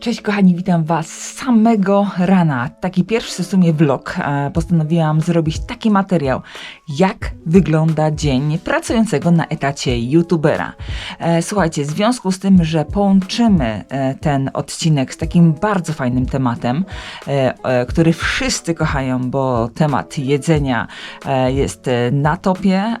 Cześć kochani, witam Was samego rana. Taki pierwszy w sumie vlog. E, Postanowiłam zrobić taki materiał, jak wygląda dzień pracującego na etacie youtubera. E, Słuchajcie, w związku z tym, że połączymy e, ten odcinek z takim bardzo fajnym tematem, który wszyscy kochają, bo temat jedzenia jest na topie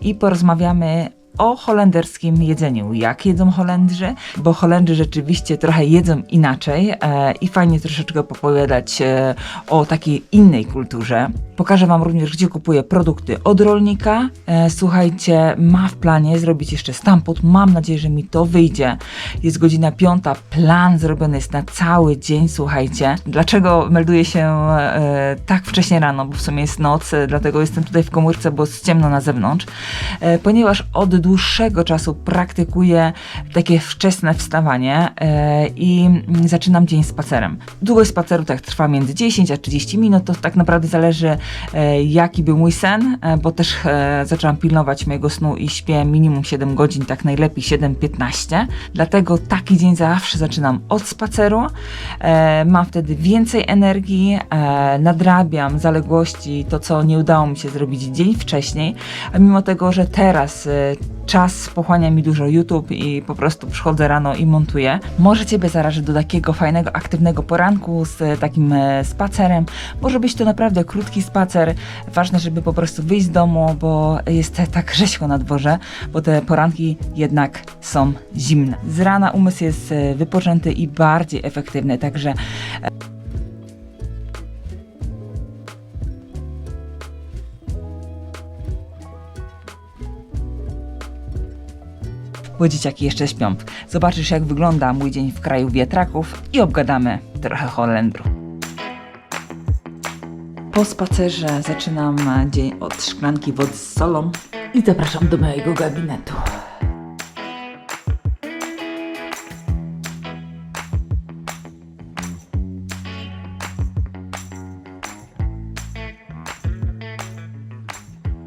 i porozmawiamy o holenderskim jedzeniu. Jak jedzą Holendrzy? Bo Holendrzy rzeczywiście trochę jedzą inaczej e, i fajnie troszeczkę popowiadać e, o takiej innej kulturze. Pokażę Wam również, gdzie kupuję produkty od rolnika. E, słuchajcie, ma w planie zrobić jeszcze stampot. Mam nadzieję, że mi to wyjdzie. Jest godzina piąta, plan zrobiony jest na cały dzień, słuchajcie. Dlaczego melduję się e, tak wcześnie rano? Bo w sumie jest noc, e, dlatego jestem tutaj w komórce, bo jest ciemno na zewnątrz. E, ponieważ od dłuższego czasu praktykuję takie wczesne wstawanie e, i zaczynam dzień spacerem. Długość spaceru tak trwa między 10 a 30 minut, to tak naprawdę zależy e, jaki był mój sen, e, bo też zaczęłam pilnować mojego snu i śpię minimum 7 godzin, tak najlepiej 7-15. Dlatego taki dzień zawsze zaczynam od spaceru. Mam wtedy więcej energii, nadrabiam zaległości, to co nie udało mi się zrobić dzień wcześniej, a mimo tego, że teraz czas pochłania mi dużo YouTube i po prostu przychodzę rano i montuję. Może Ciebie zarażę do takiego fajnego, aktywnego poranku z e, takim e, spacerem. Może być to naprawdę krótki spacer. Ważne, żeby po prostu wyjść z domu, bo jest tak rzeźko na dworze, bo te poranki jednak są zimne. Z rana umysł jest e, wypoczęty i bardziej efektywny, także bo dzieciaki jeszcze śpią. Zobaczysz, jak wygląda mój dzień w kraju wiatraków i obgadamy trochę Holendru. Po spacerze zaczynam dzień od szklanki wody z solą i zapraszam do mojego gabinetu.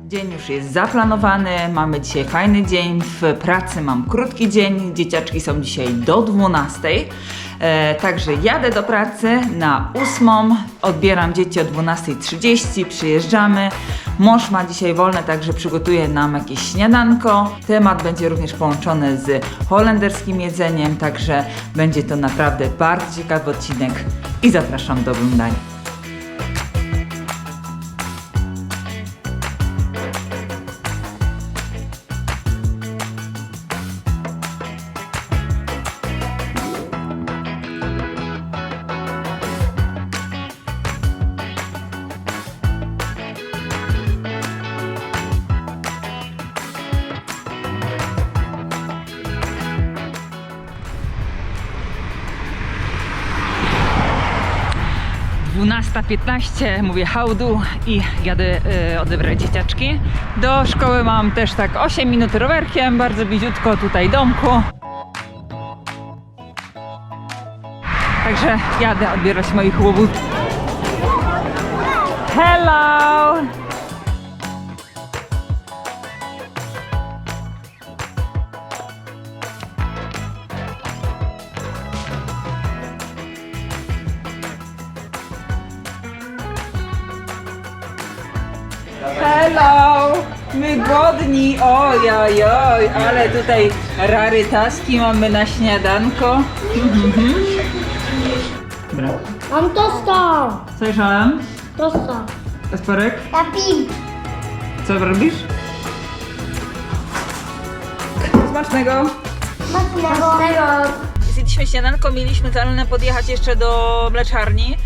Dzień już jest zaplanowany, mamy dzisiaj fajny dzień, w pracy mam krótki dzień, dzieciaczki są dzisiaj do 12. E, także jadę do pracy na 8, odbieram dzieci o 12.30, przyjeżdżamy. Mąż ma dzisiaj wolne, także przygotuje nam jakieś śniadanko. Temat będzie również połączony z holenderskim jedzeniem, także będzie to naprawdę bardzo ciekawy odcinek i zapraszam do oglądania. Dwunasta piętnaście, mówię hałdu i jadę y, odebrać dzieciaczki. Do szkoły mam też tak 8 minut rowerkiem, bardzo bliziutko tutaj domku. Także jadę odbierać moich łobuz. Hello! Oj, oj, oj, ale tutaj rarytaski mamy na śniadanko. Mhm. Dobra. Mam tosta! Słyszałem? Tosta. Kasparek, Tapi. co robisz? Smacznego! Smacznego. Zjedliśmy śniadanko, mieliśmy zalane podjechać jeszcze do mleczarni,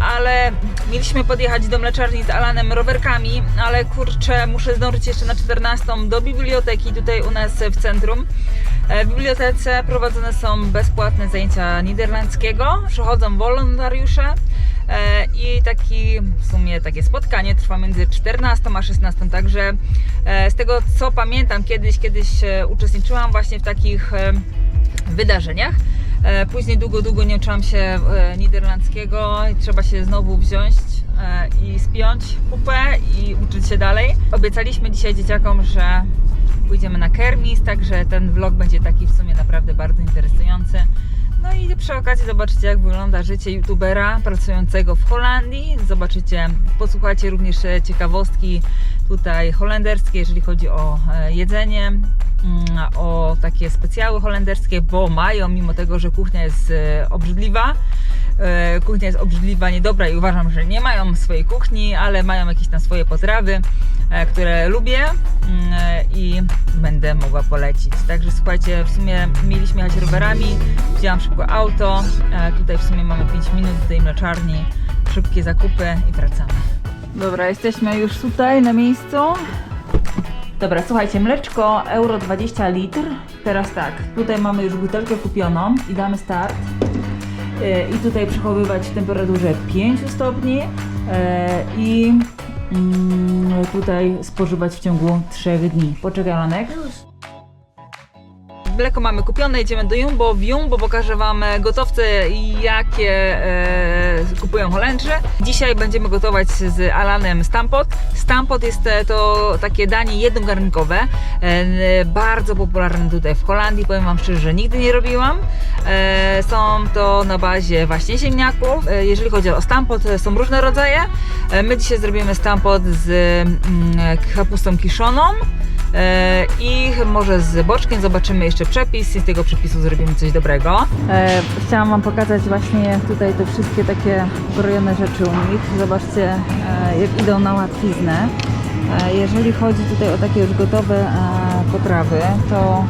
ale mieliśmy podjechać do mleczarni z Alanem rowerkami, ale kurczę, muszę zdążyć jeszcze na 14 do biblioteki tutaj u nas w centrum. E, W bibliotece prowadzone są bezpłatne zajęcia niderlandzkiego, przychodzą wolontariusze e, i taki w sumie takie spotkanie trwa między 14 a 16, także e, z tego co pamiętam kiedyś, kiedyś e, uczestniczyłam właśnie w takich e, wydarzeniach. E, Później długo, długo nie uczyłam się e, niderlandzkiego i trzeba się znowu wziąć e, i spiąć pupę i uczyć się dalej. Obiecaliśmy dzisiaj dzieciakom, że pójdziemy na kermis, także ten vlog będzie taki w sumie naprawdę bardzo interesujący. No i przy okazji zobaczycie jak wygląda życie youtubera pracującego w Holandii. Zobaczycie, posłuchacie również ciekawostki tutaj holenderskie, jeżeli chodzi o e, jedzenie, mm, o takie specjały holenderskie, bo mają, mimo tego, że kuchnia jest e, obrzydliwa, e, kuchnia jest obrzydliwa, niedobra i uważam, że nie mają swojej kuchni, ale mają jakieś tam swoje potrawy, które lubię mm, i będę mogła polecić. Także słuchajcie, w sumie mieliśmy jechać rowerami, wzięłam szybko auto, tutaj w sumie mamy 5 minut do tej mleczarni, szybkie zakupy i wracamy. Dobra, jesteśmy już tutaj na miejscu. Dobra, słuchajcie, mleczko euro 20 litr. Teraz tak, tutaj mamy już butelkę kupioną i damy start. E, I tutaj przechowywać w temperaturze 5 stopni e, i mm, tutaj spożywać w ciągu 3 dni. Poczekaj, Lanek. Mleko mamy kupione, jedziemy do Jumbo. W Jumbo pokażę Wam e, gotowce, jakie kupują Holendrzy. Dzisiaj będziemy gotować z Alanem Stampot. Stampot jest e, to takie danie jednogarnkowe, e, bardzo popularne tutaj w Holandii. Powiem Wam szczerze, że nigdy nie robiłam. E, są to na bazie właśnie ziemniaków. Jeżeli chodzi o Stampot, są różne rodzaje. My dzisiaj zrobimy Stampot z mm, kapustą kiszoną. I może z boczkiem zobaczymy jeszcze przepis i z tego przepisu zrobimy coś dobrego. Chciałam Wam pokazać właśnie tutaj te wszystkie takie krojone rzeczy u nich. Zobaczcie e, jak idą na łatwiznę. E, jeżeli chodzi tutaj o takie już gotowe e, potrawy, to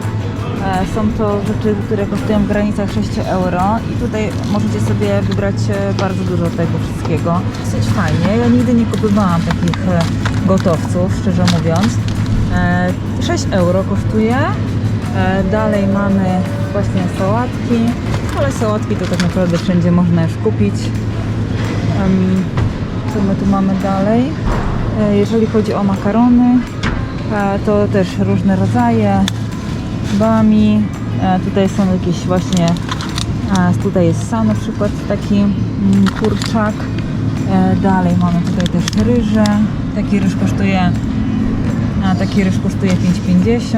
są to rzeczy, które kosztują w granicach 6 euro i tutaj możecie sobie wybrać bardzo dużo tego wszystkiego. Dosyć fajnie. Ja nigdy nie kupowałam takich gotowców, szczerze mówiąc. E, 6 euro kosztuje. Dalej mamy właśnie sałatki, ale sałatki to tak naprawdę wszędzie można już kupić. Em, Co my tu mamy dalej? E, Jeżeli chodzi o makarony, e, to też różne rodzaje. Bami, e, tutaj są jakieś właśnie, tutaj jest sam na przykład taki mm, kurczak. Dalej mamy tutaj też ryże. Taki ryż kosztuje taki ryż kosztuje 5,50.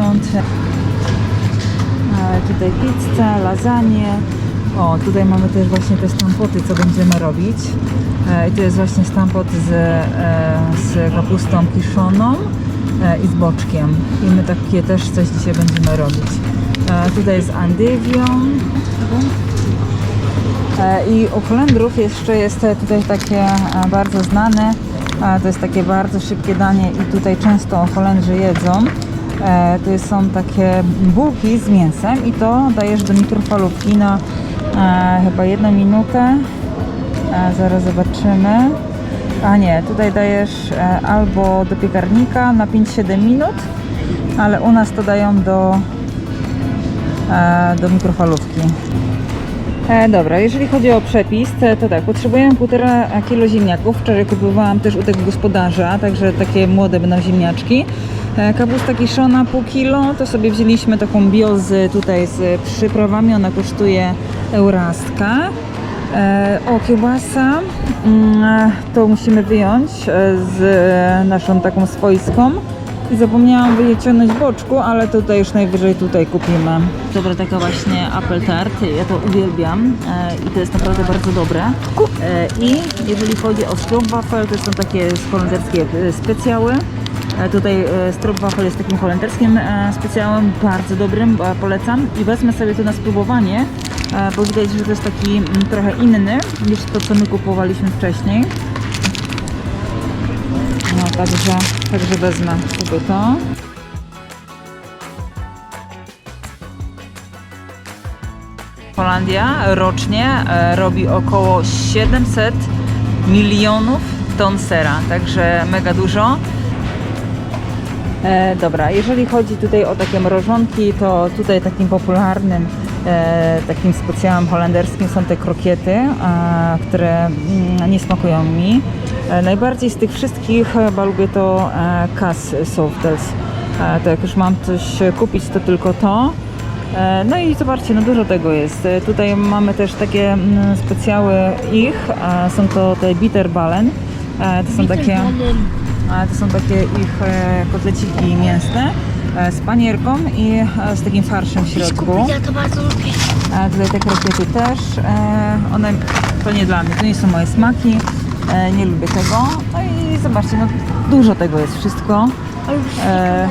E, Tutaj pizza, lasagne. O, tutaj mamy też właśnie te stampoty, co będziemy robić. E, I to jest właśnie stampot z, e, z kapustą kiszoną e, i z boczkiem. I my takie też coś dzisiaj będziemy robić. Tutaj jest andywio. E, I u Holendrów jeszcze jest tutaj takie bardzo znane, to jest takie bardzo szybkie danie i tutaj często Holendrzy jedzą. To są takie bułki z mięsem i to dajesz do mikrofalówki na e, chyba jedną minutę. E, Zaraz zobaczymy. A nie, tutaj dajesz e, albo do piekarnika na 5-7 minut, ale u nas to dają do, e, do mikrofalówki. E, dobra, jeżeli chodzi o przepis, to, to tak, potrzebujemy 1,5 kg ziemniaków. Wczoraj kupowałam też u tego gospodarza, także takie młode będą ziemniaczki. E, kapusta kiszona pół kilo, to sobie wzięliśmy taką bio z, tutaj z przyprawami, ona kosztuje eurastka. E, o, kiełbasa, mm, e, to musimy wyjąć e, z naszą taką swojską. I zapomniałam wyciągnąć boczku, ale tutaj już najwyżej tutaj kupimy. Dobra, taka właśnie apple tart, ja to uwielbiam e, i to jest naprawdę bardzo dobre. E, I jeżeli chodzi o stroopwafel, to są takie holenderskie e, specjały. E, Tutaj e, stroopwafel jest takim holenderskim e, specjałem, bardzo dobrym, e, polecam. I wezmę sobie to na spróbowanie, e, bo widać, że to jest taki mm, trochę inny niż to, co my kupowaliśmy wcześniej. Także, także wezmę sobie to. Holandia rocznie e, robi około 700 milionów ton sera, także mega dużo. E, dobra, jeżeli chodzi tutaj o takie mrożonki, to tutaj takim popularnym, e, takim specjałem holenderskim są te krokiety, e, które mm, nie smakują mi. E, najbardziej z tych wszystkich chyba lubię to e, Cas Softels. E, to jak już mam coś kupić, to tylko to. E, No i zobaczcie, no dużo tego jest. E, Tutaj mamy też takie mm, specjały ich, e, są to te bitterballen. E, To są takie... To są takie ich e, kotleciki mięsne. e, z panierką i e, z takim farszem w środku. Ja to bardzo lubię. Tutaj te krokiety też. E, one to nie dla mnie, to nie są moje smaki. E, nie lubię tego. No i zobaczcie, no dużo tego jest wszystko. E?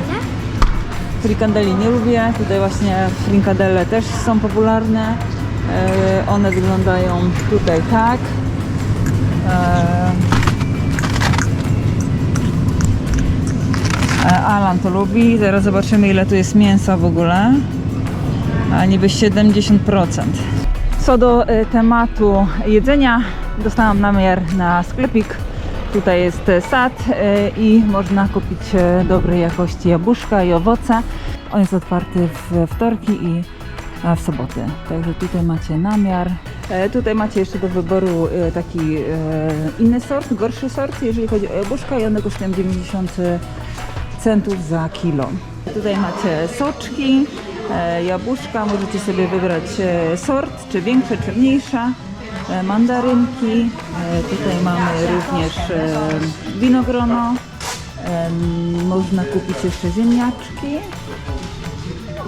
Frikadeli nie lubię. Tutaj właśnie frikadelle też są popularne. E, one wyglądają tutaj tak. E, e, Alan to lubi. Zaraz zobaczymy ile tu jest mięsa w ogóle. A niby 70%. Co do e, tematu jedzenia, dostałam namiar na sklepik. Tutaj jest e, sad e, i można kupić e, dobrej jakości jabłuszka i owoce. On jest otwarty w wtorki i w soboty. Także tutaj macie namiar. Tutaj macie jeszcze do wyboru taki inny sort, gorszy sort, jeżeli chodzi o jabłuszka i one kosztują 90 centów za kilo. Tutaj macie soczki, jabłuszka, możecie sobie wybrać sort, czy większe, czy mniejsze, mandarynki, e, tutaj mamy również e, winogrono, e, można kupić jeszcze ziemniaczki,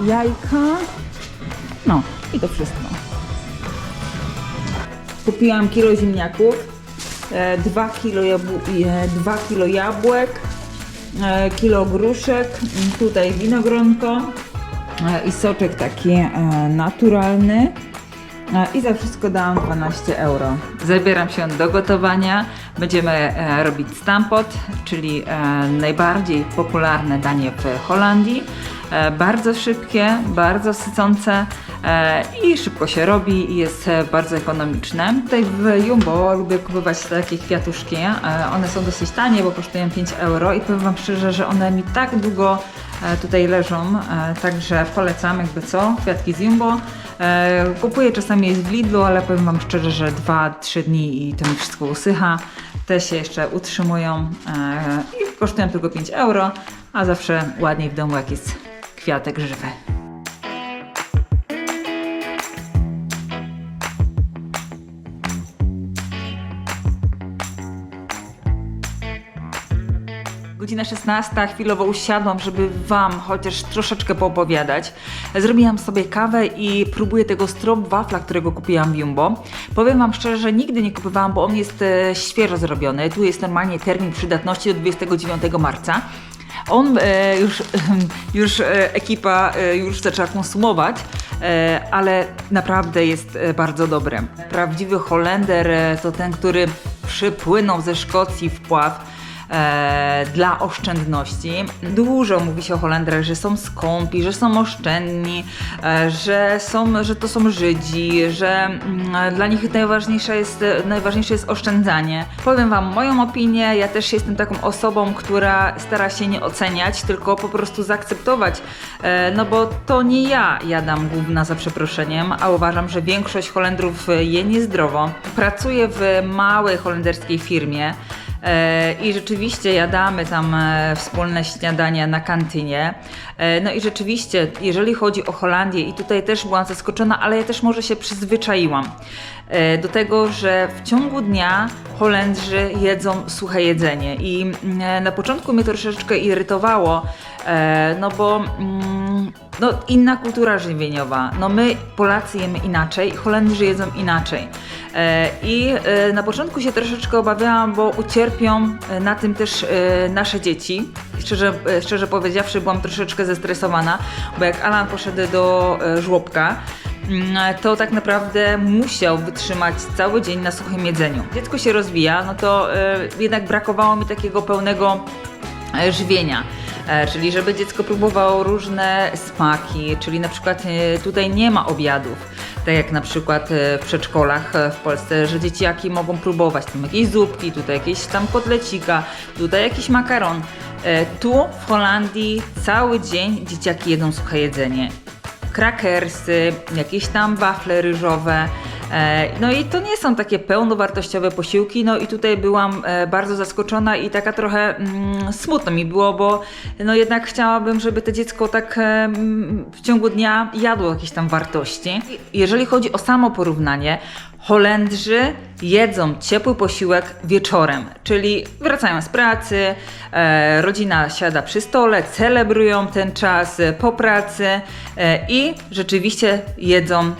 jajka, no i to wszystko. Kupiłam kilo ziemniaków, 2 kilo, e, kilo jabłek, e, kilo gruszek, tutaj winogronko e, i soczek taki e, naturalny. E, I za wszystko dałam 12 euro. Zabieram się do gotowania. Będziemy e, robić stampot, czyli e, najbardziej popularne danie w Holandii. Bardzo szybkie, bardzo sycące i szybko się robi i jest bardzo ekonomiczne. Tutaj w Jumbo lubię kupować takie kwiatuszki. One są dosyć tanie, bo kosztują 5 euro i powiem Wam szczerze, że one mi tak długo tutaj leżą, także polecam jakby co, kwiatki z Jumbo. E, Kupuję czasami jest w Lidlu, ale powiem Wam szczerze, że 2-3 dni i to mi wszystko usycha. Te się jeszcze utrzymują e, i kosztują tylko 5 euro, a zawsze ładniej w domu jak jest kwiatek żywy. Godzina 16, chwilowo usiadłam, żeby Wam chociaż troszeczkę poopowiadać. Zrobiłam sobie kawę i próbuję tego strop wafla, którego kupiłam w Jumbo. Powiem Wam szczerze, że nigdy nie kupowałam, bo on jest e, świeżo zrobiony. Tu jest normalnie termin przydatności do 29 marca. On e, już, już e, ekipa e, już zaczęła konsumować, e, ale naprawdę jest bardzo dobry. Prawdziwy Holender to ten, który przypłynął ze Szkocji w pław dla oszczędności. Dużo mówi się o Holendrach, że są skąpi, że są oszczędni, e, że, są, że to są Żydzi, że mm, dla nich najważniejsze jest, najważniejsze jest oszczędzanie. Powiem Wam moją opinię, ja też jestem taką osobą, która stara się nie oceniać, tylko po prostu zaakceptować, e, no bo to nie ja jadam gówna za przeproszeniem, a uważam, że większość Holendrów je niezdrowo. Pracuję w małej holenderskiej firmie, E, I rzeczywiście jadamy tam e, wspólne śniadania na kantynie. E, No i rzeczywiście, jeżeli chodzi o Holandię, i tutaj też byłam zaskoczona, ale ja też może się przyzwyczaiłam e, do tego, że w ciągu dnia Holendrzy jedzą suche jedzenie. I mm, na początku mnie troszeczkę irytowało, e, no bo mm, no, inna kultura żywieniowa. No my Polacy jemy inaczej, Holendrzy jedzą inaczej. I na początku się troszeczkę obawiałam, bo ucierpią na tym też nasze dzieci. Szczerze, szczerze powiedziawszy, byłam troszeczkę zestresowana, bo jak Alan poszedł do e, żłobka, mm, to tak naprawdę musiał wytrzymać cały dzień na suchym jedzeniu. Dziecko się rozwija, no to e, jednak brakowało mi takiego pełnego e, żywienia. Czyli żeby dziecko próbowało różne smaki, czyli na przykład tutaj nie ma obiadów, tak jak na przykład w przedszkolach w Polsce, że dzieciaki mogą próbować tam jakieś zupki, tutaj jakieś tam kotlecika, tutaj jakiś makaron. E, Tu w Holandii cały dzień dzieciaki jedzą suche jedzenie. Krakersy, jakieś tam wafle ryżowe, E, No i to nie są takie pełnowartościowe posiłki, no i tutaj byłam e, bardzo zaskoczona i taka trochę mm, smutno mi było, bo no jednak chciałabym, żeby to dziecko tak mm, w ciągu dnia jadło jakieś tam wartości. Jeżeli chodzi o samo porównanie, Holendrzy jedzą ciepły posiłek wieczorem, czyli wracają z pracy, e, rodzina siada przy stole, celebrują ten czas po pracy e, i rzeczywiście jedzą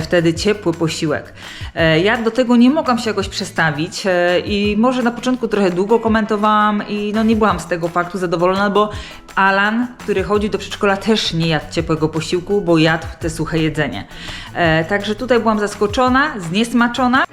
wtedy ciepły posiłek. E, Ja do tego nie mogłam się jakoś przestawić e, i może na początku trochę długo komentowałam i no nie byłam z tego faktu zadowolona, bo Alan, który chodził do przedszkola też nie jadł ciepłego posiłku, bo jadł te suche jedzenie. E, Także tutaj byłam zaskoczona, zniesmaczona.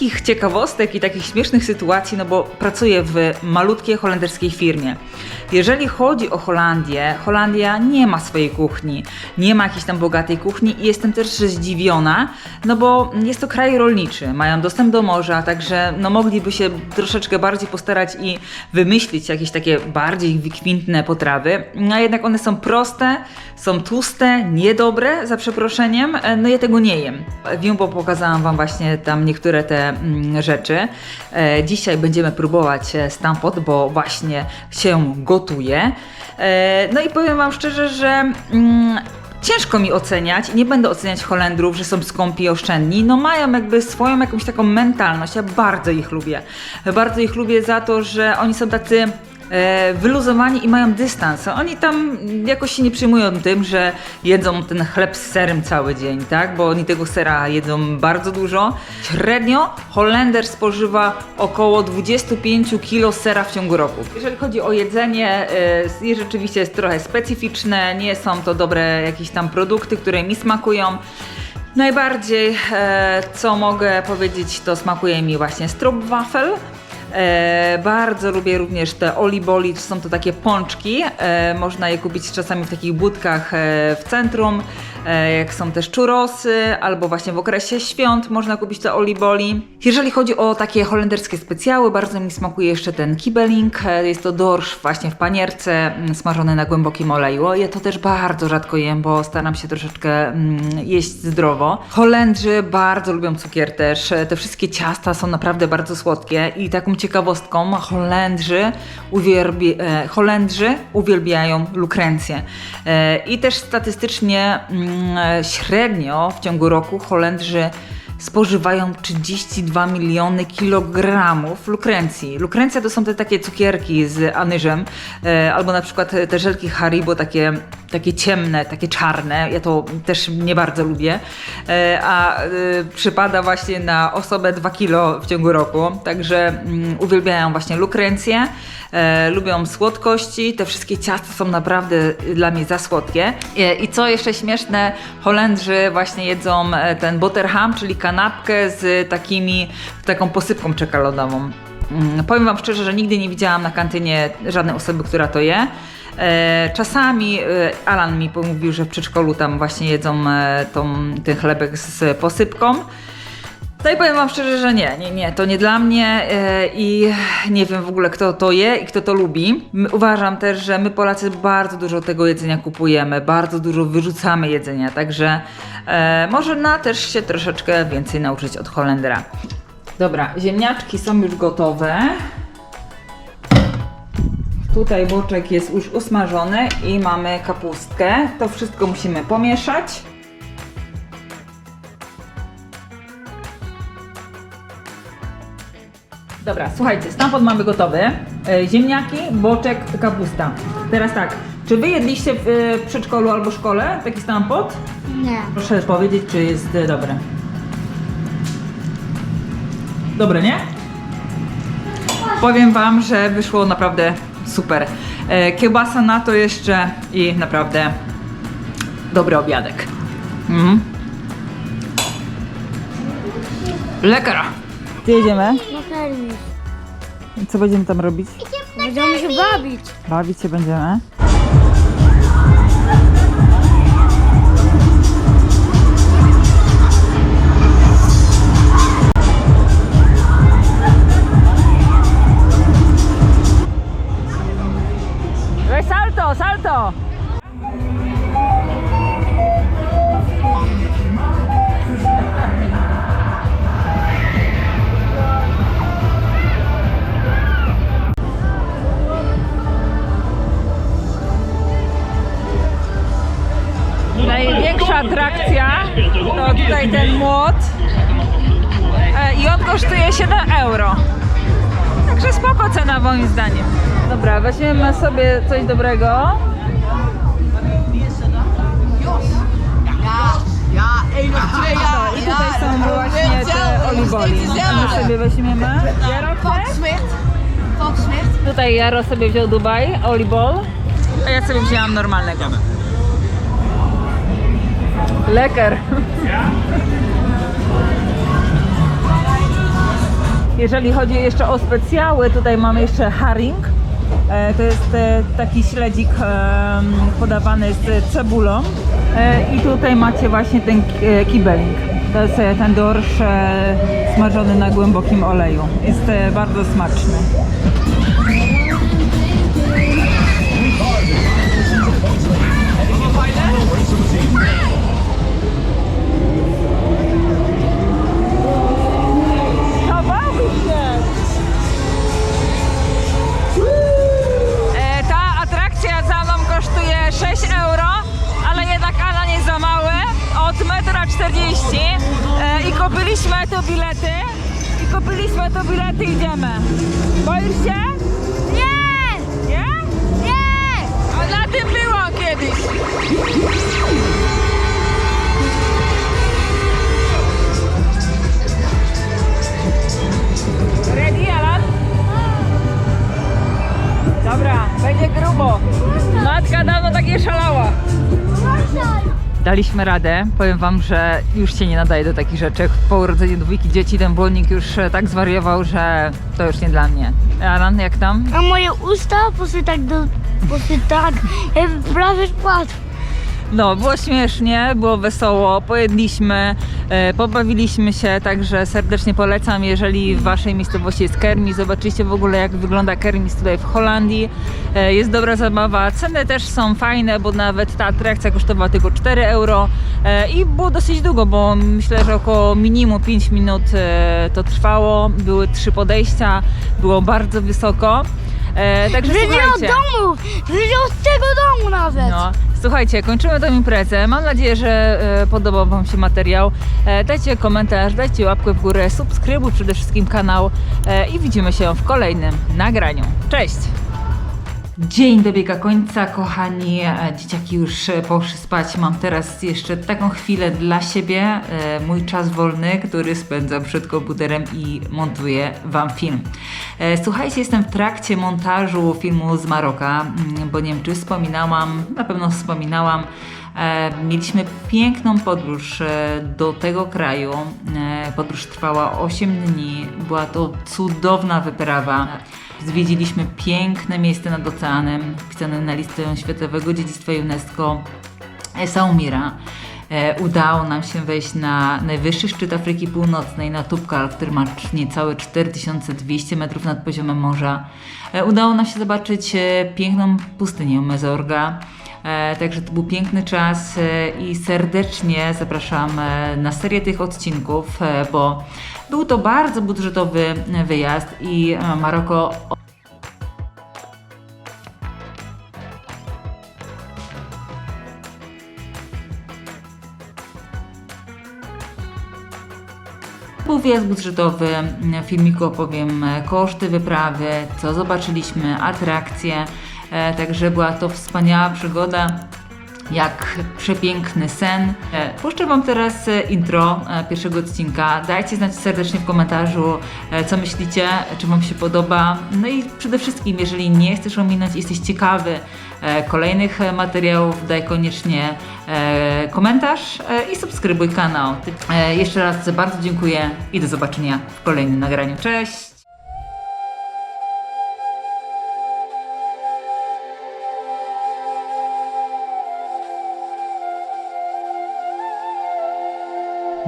Takich ciekawostek i takich śmiesznych sytuacji, no bo pracuję w malutkiej holenderskiej firmie. Jeżeli chodzi o Holandię, Holandia nie ma swojej kuchni, nie ma jakiejś tam bogatej kuchni i jestem też zdziwiona, no bo jest to kraj rolniczy, mają dostęp do morza, także no mogliby się troszeczkę bardziej postarać i wymyślić jakieś takie bardziej wykwintne potrawy, no a jednak one są proste, są tłuste, niedobre, za przeproszeniem, no ja tego nie jem. W pokazałam Wam właśnie tam niektóre te mm, rzeczy. E, dzisiaj będziemy próbować e, stampot, bo właśnie się gotuje. E, no i powiem Wam szczerze, że mm, ciężko mi oceniać nie będę oceniać Holendrów, że są skąpi i oszczędni. No mają jakby swoją jakąś taką mentalność. Ja bardzo ich lubię. Bardzo ich lubię za to, że oni są tacy wyluzowani i mają dystans. Oni tam jakoś się nie przyjmują tym, że jedzą ten chleb z serem cały dzień, tak? Bo oni tego sera jedzą bardzo dużo. Średnio Holender spożywa około 25 kg sera w ciągu roku. Jeżeli chodzi o jedzenie, e, je rzeczywiście jest trochę specyficzne, nie są to dobre jakieś tam produkty, które mi smakują. Najbardziej, e, co mogę powiedzieć, to smakuje mi właśnie stroopwafel. E, bardzo lubię również te oliboli, są to takie pączki. E, można je kupić czasami w takich budkach e, w centrum, jak są też churrosy, albo właśnie w okresie świąt można kupić te oliboli. Jeżeli chodzi o takie holenderskie specjały, bardzo mi smakuje jeszcze ten kibbeling. E, jest to dorsz właśnie w panierce, mm, smażony na głębokim oleju. Ja to też bardzo rzadko jem, bo staram się troszeczkę mm, jeść zdrowo. Holendrzy bardzo lubią cukier też. E, Te wszystkie ciasta są naprawdę bardzo słodkie i taką ciekawostką Holendrzy, uwielbi- e, Holendrzy uwielbiają lukrencję. E, I też statystycznie mm, e, średnio w ciągu roku Holendrzy spożywają 32 miliony kilogramów lukrencji. Lukrencja to są te takie cukierki z anyżem, e, albo na przykład te żelki Haribo, takie, takie ciemne, takie czarne. Ja to też nie bardzo lubię. E, a e, przypada właśnie na osobę 2 kilo w ciągu roku. Także mm, uwielbiają właśnie lukrencję, e, lubią słodkości. Te wszystkie ciasta są naprawdę dla mnie za słodkie. I co jeszcze śmieszne, Holendrzy właśnie jedzą ten butterham, czyli kanapkę z takimi, taką posypką czekoladową. Mm, Powiem Wam szczerze, że nigdy nie widziałam na kantynie żadnej osoby, która to je. E, Czasami e, Alan mi pomówił, że w przedszkolu tam właśnie jedzą e, tą, ten chlebek z posypką. No i powiem Wam szczerze, że nie, nie, nie, to nie dla mnie i nie wiem w ogóle kto to je i kto to lubi. Uważam też, że my Polacy bardzo dużo tego jedzenia kupujemy, bardzo dużo wyrzucamy jedzenia, także może na też się troszeczkę więcej nauczyć od Holendra. Dobra, ziemniaczki są już gotowe. Tutaj boczek jest już usmażony i mamy kapustkę. To wszystko musimy pomieszać. Dobra, słuchajcie, stampot mamy gotowy. E, Ziemniaki, boczek, kapusta. Teraz tak, czy wy jedliście w e, przedszkolu albo szkole taki stampot? Nie. Proszę powiedzieć, czy jest dobre. Dobre, nie? Powiem wam, że wyszło naprawdę super. E, Kiełbasa na to jeszcze i naprawdę dobry obiadek. Mhm. Lekara. Gdzie jedziemy? Na fermie. Co będziemy tam robić? Będziemy się bawić. Bawić się będziemy. Kosztuje 7 euro. Także spoko cena moim zdaniem. Dobra, weźmiemy sobie coś dobrego. I tutaj są właśnie te oliboli. My sobie weźmiemy. Jaro Pak chce? Smirt. Pak Smirt. Tutaj Jaro sobie wziął Dubaj, olibol. A ja sobie wzięłam normalnego. Leker. Jeżeli chodzi jeszcze o specjały, tutaj mamy jeszcze haring. E, To jest e, taki śledzik em, podawany z cebulą. E, I tutaj macie właśnie ten e, kibeling. To jest e, ten dorsz e, smażony na głębokim oleju. Jest e, bardzo smaczny. 1,40 m e, i kupiliśmy tu bilety. I kupiliśmy tu bilety, idziemy. Boisz się? Nie! Nie? Nie! A na tym byłam kiedyś. Ready, Alan? Dobra, będzie grubo. Matka dawno tak nie szalała. Daliśmy radę. Powiem wam, że już się nie nadaje do takich rzeczy. Po urodzeniu dwójki dzieci ten błonnik już e, tak zwariował, że to już nie dla mnie. Alan, jak tam? A moje usta posy tak do... Posy tak... Prawie spadł. No, było śmiesznie, było wesoło, pojedliśmy, e, pobawiliśmy się, także serdecznie polecam, jeżeli w waszej miejscowości jest kermis, zobaczycie w ogóle jak wygląda kermis tutaj w Holandii. E, jest dobra zabawa, ceny też są fajne, bo nawet ta atrakcja kosztowała tylko 4 euro e, i było dosyć długo, bo myślę, że około minimum 5 minut e, to trwało, były trzy podejścia, było bardzo wysoko. E, także Wyjdzie od słuchajcie. domu! Wyjdzie od tego domu nawet! No, słuchajcie, kończymy tę imprezę. Mam nadzieję, że e, podobał Wam się materiał. E, dajcie komentarz, dajcie łapkę w górę, subskrybuj przede wszystkim kanał e, i widzimy się w kolejnym nagraniu. Cześć! Dzień dobiega końca, kochani. E, Dzieciaki już e, poszły spać. Mam teraz jeszcze taką chwilę dla siebie, e, mój czas wolny, który spędzam przed komputerem i montuję Wam film. Słuchajcie, jestem w trakcie montażu filmu z Maroka, mm, bo nie wiem, czy wspominałam, na pewno wspominałam. Mieliśmy piękną podróż do tego kraju. Podróż trwała 8 dni. Była to cudowna wyprawa. Zwiedziliśmy piękne miejsce nad oceanem, wpisane na listę Światowego Dziedzictwa UNESCO Saumira. E, udało nam się wejść na najwyższy szczyt Afryki Północnej, na Tubkal, który ma niecałe 4200 metrów nad poziomem morza. E, udało nam się zobaczyć e, piękną pustynię Mezorga. E, Także to był piękny czas e, i serdecznie zapraszam e, na serię tych odcinków, bo był to bardzo budżetowy wyjazd i Maroko Był wyjazd budżetowy, w filmiku opowiem koszty wyprawy, co zobaczyliśmy, atrakcje, także była to wspaniała przygoda, jak przepiękny sen. E, Puszczę Wam teraz e, intro e, pierwszego odcinka. Dajcie znać serdecznie w komentarzu, e, co myślicie, czy Wam się podoba. No i przede wszystkim, jeżeli nie chcesz ominąć, jesteś ciekawy e, kolejnych e, materiałów, daj koniecznie e, komentarz e, i subskrybuj kanał. E, Jeszcze raz bardzo dziękuję i do zobaczenia w kolejnym nagraniu. Cześć!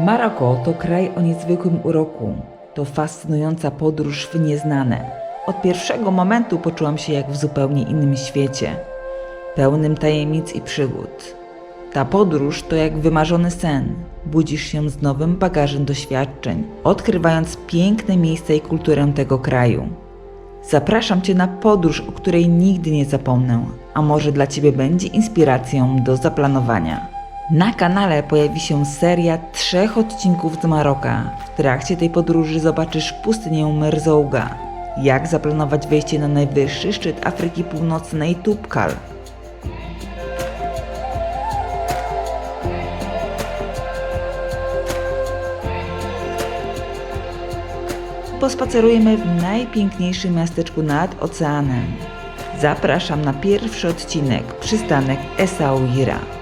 Maroko to kraj o niezwykłym uroku. To fascynująca podróż w nieznane. Od pierwszego momentu poczułam się jak w zupełnie innym świecie. pełnym tajemnic i przygód. Ta podróż to jak wymarzony sen. Budzisz się z nowym bagażem doświadczeń, odkrywając piękne miejsca i kulturę tego kraju. Zapraszam Cię na podróż, o której nigdy nie zapomnę, a może dla Ciebie będzie inspiracją do zaplanowania. Na kanale pojawi się seria trzech odcinków z Maroka. W trakcie tej podróży zobaczysz pustynię Merzouga, jak zaplanować wejście na najwyższy szczyt Afryki Północnej Tubkal, pospacerujemy w najpiękniejszym miasteczku nad oceanem. Zapraszam na pierwszy odcinek Przystanek Essaouira.